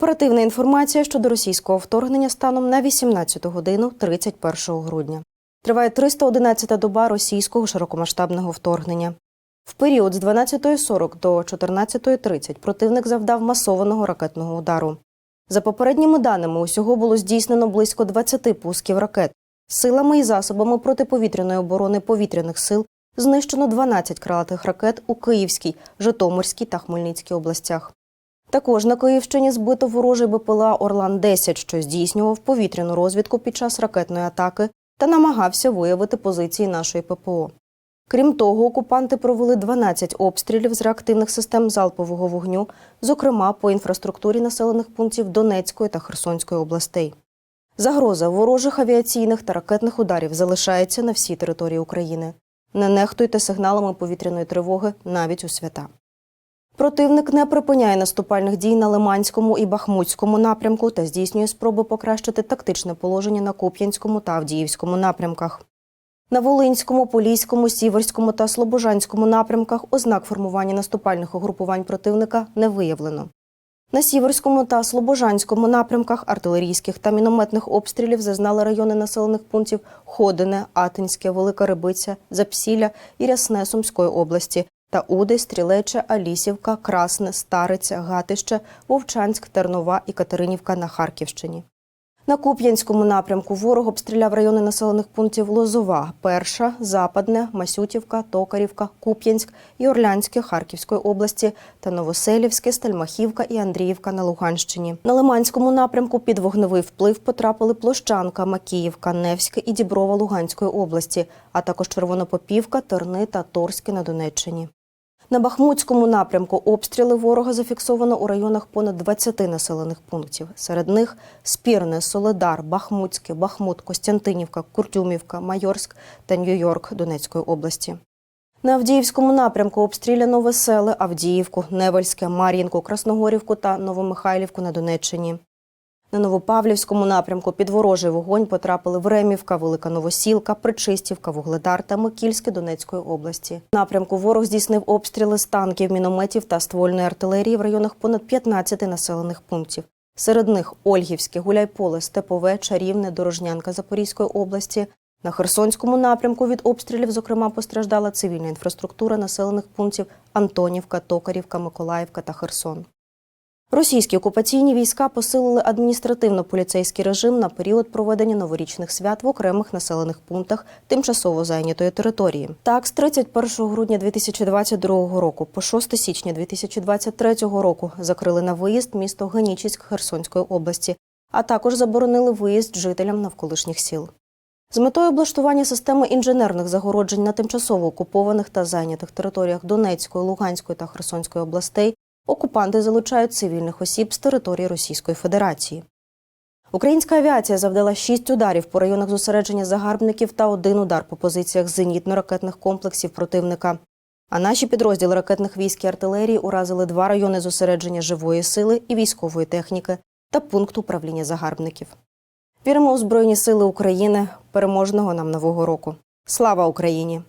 Оперативна інформація щодо російського вторгнення станом на 18 годину 31 грудня. Триває 311-та доба російського широкомасштабного вторгнення. В період з 12.40 до 14.30 противник завдав масованого ракетного удару. За попередніми даними, усього було здійснено близько 20 пусків ракет. Силами і засобами протиповітряної оборони повітряних сил знищено 12 крилатих ракет у Київській, Житомирській та Хмельницькій областях. Також на Київщині збито ворожий БПЛА Орлан-10, що здійснював повітряну розвідку під час ракетної атаки та намагався виявити позиції нашої ППО. Крім того, окупанти провели 12 обстрілів з реактивних систем залпового вогню, зокрема по інфраструктурі населених пунктів Донецької та Херсонської областей. Загроза ворожих авіаційних та ракетних ударів залишається на всій території України. Не нехтуйте сигналами повітряної тривоги навіть у свята. Противник не припиняє наступальних дій на Лиманському і Бахмутському напрямку та здійснює спроби покращити тактичне положення на Куп'янському та Авдіївському напрямках. На Волинському, Поліському, Сіверському та Слобожанському напрямках ознак формування наступальних угрупувань противника не виявлено. На Сіверському та Слобожанському напрямках артилерійських та мінометних обстрілів зазнали райони населених пунктів Ходине, Атинське, Велика Рибиця, Запсілля і Рясне Сумської області та Уди, Стрілеча, Алісівка, Красне, Стариця, Гатище, Вовчанськ, Тернова і Катеринівка на Харківщині. На Куп'янському напрямку ворог обстріляв райони населених пунктів Лозова, Перша, Западне, Масютівка, Токарівка, Куп'янськ і Орлянське Харківської області та Новоселівське, Стельмахівка і Андріївка на Луганщині. На Лиманському напрямку під вогневий вплив потрапили Площанка, Макіївка, Невське і Діброва Луганської області, а також Червонопопівка, Терни та Торське на Донеччині. На Бахмутському напрямку обстріли ворога зафіксовано у районах понад 20 населених пунктів. Серед них Спірне, Соледар, Бахмутське, Бахмут, Костянтинівка, Куртюмівка, Майорськ та Нью-Йорк Донецької області. На Авдіївському напрямку обстріляно Веселе, Авдіївку, Невельське, Мар'їнку, Красногорівку та Новомихайлівку на Донеччині. На Новопавлівському напрямку під ворожий вогонь потрапили Времівка, Велика Новосілка, Причистівка, Вугледар та Микільське Донецької області. В Напрямку ворог здійснив обстріли з танків, мінометів та ствольної артилерії в районах понад 15 населених пунктів. Серед них Ольгівське, Гуляйполе, Степове, Чарівне, Дорожнянка Запорізької області. На Херсонському напрямку від обстрілів, зокрема, постраждала цивільна інфраструктура населених пунктів Антонівка, Токарівка, Миколаївка та Херсон. Російські окупаційні війська посилили адміністративно-поліцейський режим на період проведення новорічних свят в окремих населених пунктах тимчасово зайнятої території. Так, з 31 грудня 2022 року по 6 січня 2023 року закрили на виїзд місто Генічіськ Херсонської області, а також заборонили виїзд жителям навколишніх сіл. З метою облаштування системи інженерних загороджень на тимчасово окупованих та зайнятих територіях Донецької, Луганської та Херсонської областей окупанти залучають цивільних осіб з території Російської Федерації. Українська авіація завдала шість ударів по районах зосередження загарбників та один удар по позиціях зенітно-ракетних комплексів противника. А наші підрозділи ракетних військ і артилерії уразили два райони зосередження живої сили і військової техніки та пункт управління загарбників. Віримо у Збройні Сили України, переможного нам нового року. Слава Україні!